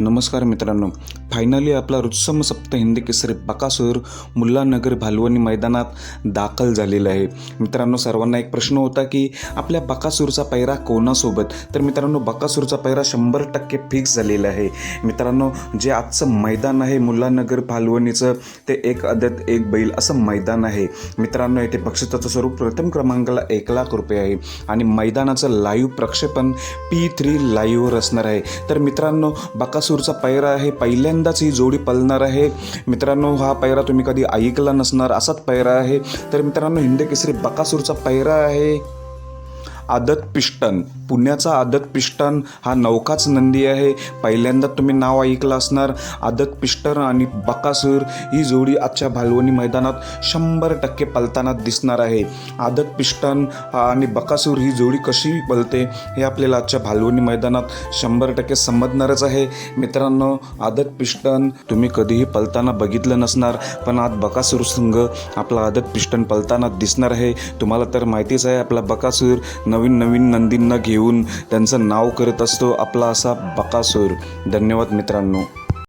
नमस्कार मित्रांनो. फायनली आपला रुत्सम सप्त हिंदी केसरी बकासूर मुल्लानगर भालवणी मैदानात दाखल झालेला आहे. मित्रांनो सर्वांना एक प्रश्न होता की आपल्या बकासूरचा पैरा कोणासोबत? तर मित्रांनो बकासूरचा पैरा शंभर टक्के फिक्स झालेला आहे. मित्रांनो जे आजचं मैदान आहे मुल्लानगर भालवणीचं ते एक अदत एक बैल असं मैदान आहे. मित्रांनो येथे बक्षिसाचं स्वरूप प्रथम क्रमांकाला एक लाख रुपये आहे आणि मैदानाचं लाईव्ह प्रक्षेपण पी थ्री लाईव्हवर असणार आहे. तर मित्रांनो बकासूरचा पैरा आहे. पहिल्यांदाच ही जोडी पलणार आहे. मित्रांनो हा पैरा तुम्ही कधी ऐकला नसणार. असाच पैरा आहे. तर मित्रांनो हिंद केसरी बकासूरचा पैरा आहे. आदत पिष्टन. पुण्याचा आदत पिष्टन हा नौकाच नंदी आहे. पहिल्यांदा तुम्ही नाव ऐकलं असणार. आदत पिष्टन आणि बकासूर ही जोडी आजच्या भालवणी मैदानात शंभर टक्के पलताना दिसणार आहे. आदत पिष्टन आणि बकासूर ही जोडी कशी पलते हे आपल्याला आजच्या भालवणी मैदानात शंभर टक्के समजणारच आहे. मित्रांनो आदत पिष्टन तुम्ही कधीही पलताना बघितलं नसणार पण आज बकासूर संघ आपला आदत पिष्टन पलताना दिसणार आहे. तुम्हाला तर माहितीच आहे आपला बकासूर नवीन नवीन नंदींना घेऊन त्यांचं नाव करत असतो आपला असा बकासूर. धन्यवाद मित्रांनो.